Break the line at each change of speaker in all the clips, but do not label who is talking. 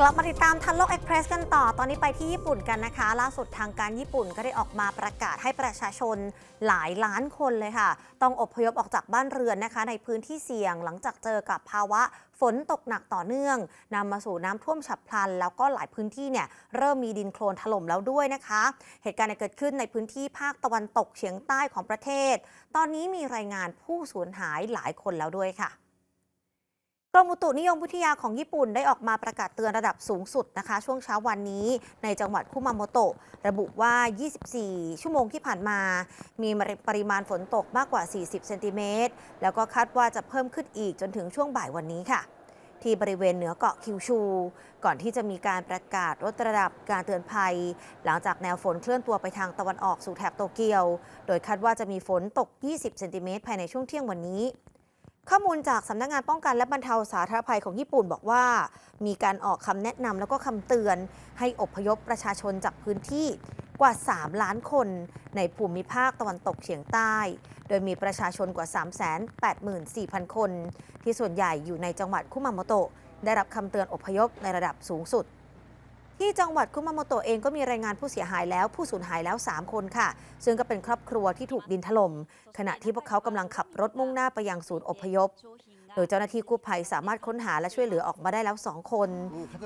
กลับมาติดตามทันโลกเอ็กเพรสกันต่อ ตอนนี้ไปที่ญี่ปุ่นกันนะคะ ล่าสุดทางการญี่ปุ่นก็ได้ออกมาประกาศให้ประชาชนหลายล้านคนเลยค่ะ ต้องอบพยพออกจากบ้านเรือนนะคะ ในพื้นที่เสี่ยงหลังจากเจอกับภาวะฝนตกหนักต่อเนื่องนำมาสู่น้ำท่วมฉับพลัน แล้วก็หลายพื้นที่เนี่ยเริ่มมีดินโคลนถล่มแล้วด้วยนะคะ เหตุการณ์เกิดขึ้นในพื้นที่ภาคตะวันตกเฉียงใต้ของประเทศ ตอนนี้มีรายงานผู้สูญหายหลายคนแล้วด้วยค่ะ รมอุตุนิยมวิทยาของญี่ปุ่นได้ออกมาประกาศเตือนระดับสูงสุดนะคะ ช่วงเช้าวันนี้ในจังหวัดคุมาโมโตะระบุว่า 24 ชั่วโมงที่ผ่านมา มีปริมาณฝนตกมากกว่า 40 เซนติเมตรแล้วก็คาดว่าจะเพิ่มขึ้นอีกจนถึงช่วงบ่ายวันนี้ค่ะ ที่บริเวณเหนือเกาะคิวชู ก่อนที่จะมีการประกาศลดระดับการเตือนภัย หลังจากแนวฝนเคลื่อนตัวไปทางตะวันออกสู่แถบโตเกียว โดยคาดว่าจะมีฝนตก 20 เซนติเมตรภายในช่วงเที่ยงวันนี้ ข้อมูลจากสำนักงานป้องกันและบรรเทาสาธารณภัยของญี่ปุ่นบอกว่า มีการออกคำแนะนำแล้วก็คำเตือน ให้อพยพประชาชนจากพื้นที่กว่า 3 ล้านคน ในภูมิภาคตะวันตกเฉียงใต้ โดยมีประชาชนกว่า 384,000 คน ที่ส่วนใหญ่อยู่ในจังหวัดคุมาโมโตะได้รับคำเตือนอพยพในระดับสูงสุด ที่จังหวัดคุมาโมโตะเองก็มีรายงานผู้เสียหายแล้วผู้สูญหายแล้ว 3 คนค่ะ ซึ่งก็เป็นครอบครัวที่ถูกดินถล่มขณะที่พวกเขากำลังขับรถมุ่งหน้าไปยังศูนย์อพยพ โดยเจ้าหน้าที่กู้ภัยสามารถค้นหาและช่วยเหลือออกมาได้แล้ว 2 คน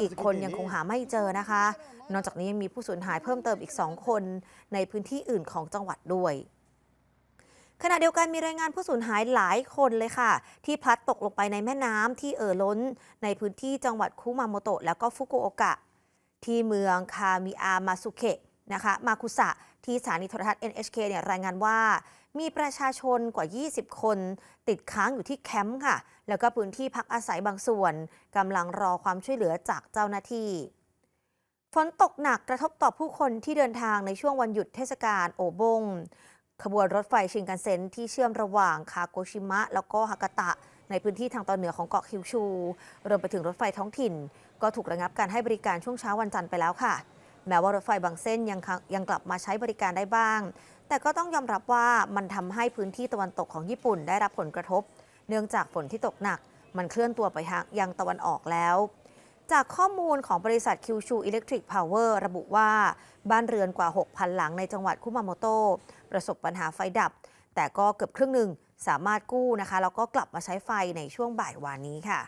อีกคนยังคงหาไม่เจอนะคะ นอกจากนี้ยังมีผู้สูญหายเพิ่มเติมอีก 2 คน ในพื้นที่อื่นของจังหวัดด้วยขณะเดียวกันมีรายงานผู้สูญหายหลายคนเลยค่ะ ที่พลัดตกลงไปในแม่น้ำที่เอ่อล้น ในพื้นที่จังหวัดคุมาโมโตะแล้วก็ฟุกุโอกะ ที่เมืองคามิอามาสุเคะนะคะมาคุสะที่สถานีโทรทัศน์ NHK เนี่ยรายงานว่า มีประชาชนกว่า 20 คน ติดค้างอยู่ที่แคมป์ค่ะ แล้วก็พื้นที่พักอาศัยบางส่วนกำลังรอความช่วยเหลือจากเจ้าหน้าที่ ฝนตกหนักกระทบต่อผู้คนที่เดินทางในช่วงวันหยุดเทศกาลโอบง ขบวนรถไฟชินกันเซ็นที่เชื่อมระหว่างคาโกชิมะ แล้วก็ฮากาตะ ในพื้นที่ทางตอนเหนือของเกาะคิวชู รวมไปถึงรถไฟท้องถิ่น ก็ถูกระงับการให้บริการช่วงเช้าวันจันทร์ไปแล้วค่ะ แม้ว่ารถไฟบางเส้นยังยังกลับมาใช้บริการได้บ้าง แต่ก็ต้องยอมรับว่ามันทำให้พื้นที่ตะวันตกของญี่ปุ่นได้รับผลกระทบ เนื่องจากฝนที่ตกหนัก มันเคลื่อนตัวไปทางยังตะวันออกแล้วจากข้อมูลของบริษัทคิวชูอิเล็กทริกพาวเวอร์ระบุว่า บ้านเรือนกว่า 6,000 หลังในจังหวัดคุมาโมโตะประสบปัญหาไฟดับ แต่ก็เกือบครึ่งหนึ่ง สามารถกู้นะคะแล้วก็กลับมาใช้ไฟในช่วงบ่ายวานนี้ค่ะ